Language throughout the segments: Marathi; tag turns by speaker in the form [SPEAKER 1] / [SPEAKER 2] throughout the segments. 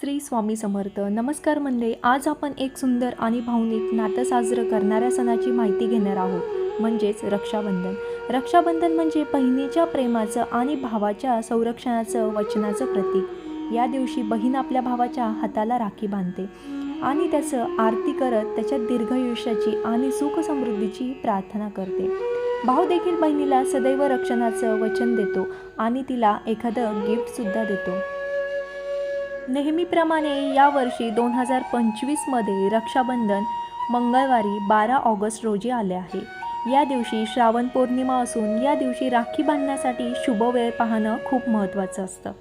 [SPEAKER 1] श्री स्वामी समर्थ. नमस्कार मंडळी आज आपण एक सुंदर आणि भावनिक नातं साजरं करणाऱ्या सणाची माहिती घेणार आहोत म्हणजेच रक्षाबंधन. रक्षाबंधन म्हणजे बहिणीच्या प्रेमाचं आणि भावाच्या संरक्षणाचं वचनाचं प्रतीक. या दिवशी बहीण आपल्या भावाच्या हाताला राखी बांधते आणि त्याचं आरती करत त्याच्या दीर्घायुष्याची आणि सुख समृद्धीची प्रार्थना करते. भाऊ देखील बहिणीला सदैव रक्षणाचं वचन देतो आणि तिला एखादं गिफ्टसुद्धा देतो. नेहमीप्रमाणे यावर्षी दोन हजार पंचवीसमध्ये रक्षाबंधन मंगळवारी बारा ऑगस्ट रोजी आले आहे. या दिवशी श्रावण पौर्णिमा असून या दिवशी राखी बांधण्यासाठी शुभ वेळ पाहणं खूप महत्त्वाचं असतं.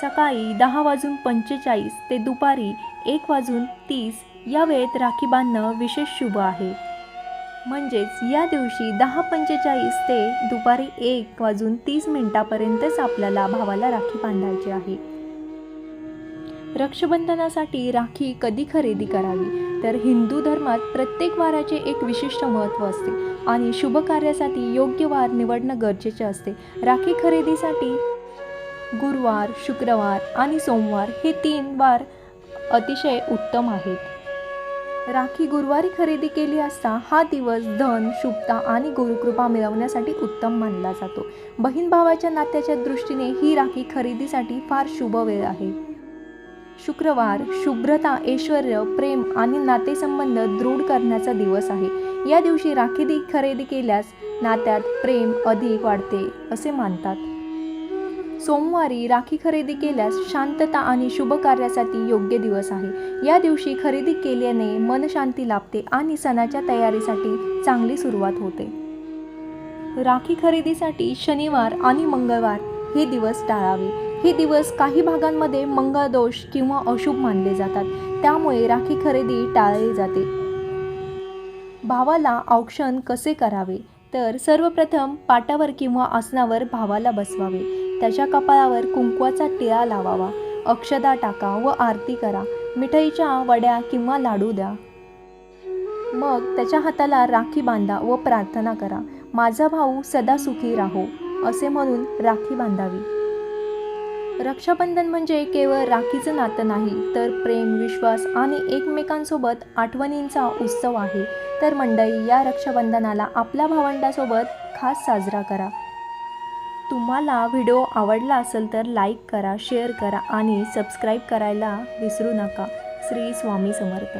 [SPEAKER 1] सकाळी दहा वाजून पंचेचाळीस ते दुपारी एक वाजून तीस या वेळेत राखी बांधणं विशेष शुभ आहे. म्हणजेच या दिवशी दहा पंचेचाळीस ते दुपारी एक वाजून तीस मिनिटापर्यंतच आपल्याला भावाला राखी बांधायची आहे. रक्षाबंधनासाठी राखी कधी खरेदी करावी? तर हिंदू धर्मात प्रत्येक वाराचे एक विशिष्ट महत्त्व असते आणि शुभ कार्यासाठी योग्य वार निवडणं गरजेचे असते. राखी खरेदीसाठी गुरुवार शुक्रवार आणि सोमवार हे तीन वार अतिशय उत्तम आहेत. राखी गुरुवारी खरेदी केली असता हा दिवस धन शुभता आणि गुरुकृपा मिळवण्यासाठी उत्तम मानला जातो. बहीण भावाच्या नात्याच्या दृष्टीने ही राखी खरेदीसाठी फार शुभ वेळ आहे. शुक्रवार शुभ्रता ऐश्वर प्रेम आणि नातेसंबंध दृढ करण्याचा दिवस आहे. या दिवशी राखी दी खरेदी केल्यास नात्यात प्रेम अधिक वाढते असे मानतात. सोमवारी राखी खरेदी केल्यास शांतता आणि शुभ कार्यासाठी योग्य दिवस आहे. या दिवशी खरेदी केल्याने मनशांती लाभते आणि सणाच्या तयारीसाठी चांगली सुरुवात होते. राखी खरेदीसाठी शनिवार आणि मंगळवार हे दिवस टाळावे. हे दिवस काही भागांमध्ये मंगळदोष किंवा अशुभ मानले जातात. त्यामुळे राखी खरेदी टाळली जाते. भावाला औक्षण कसे करावे? तर सर्वप्रथम पाटावर किंवा आसनावर भावाला बसवावे. त्याच्या कपाळावर कुंकवाचा टिळा लावावा. अक्षदा टाका व आरती करा. मिठाईच्या वड्या किंवा लाडू द्या. मग त्याच्या हाताला राखी बांधा व प्रार्थना करा. माझा भाऊ सदा सुखी राहो असे म्हणून राखी बांधावी. रक्षाबंधन म्हणजे केवळ राखीचं नातं नाही तर प्रेम विश्वास आणि एकमेकांसोबत आठवणींचा उत्सव आहे. तर मंडळी या रक्षाबंधनाला आपल्या भावंडासोबत खास साजरा करा. तुम्हाला व्हिडिओ आवडला असेल तर लाईक करा शेअर करा आणि सबस्क्राईब करायला विसरू नका. श्री स्वामी समर्थ.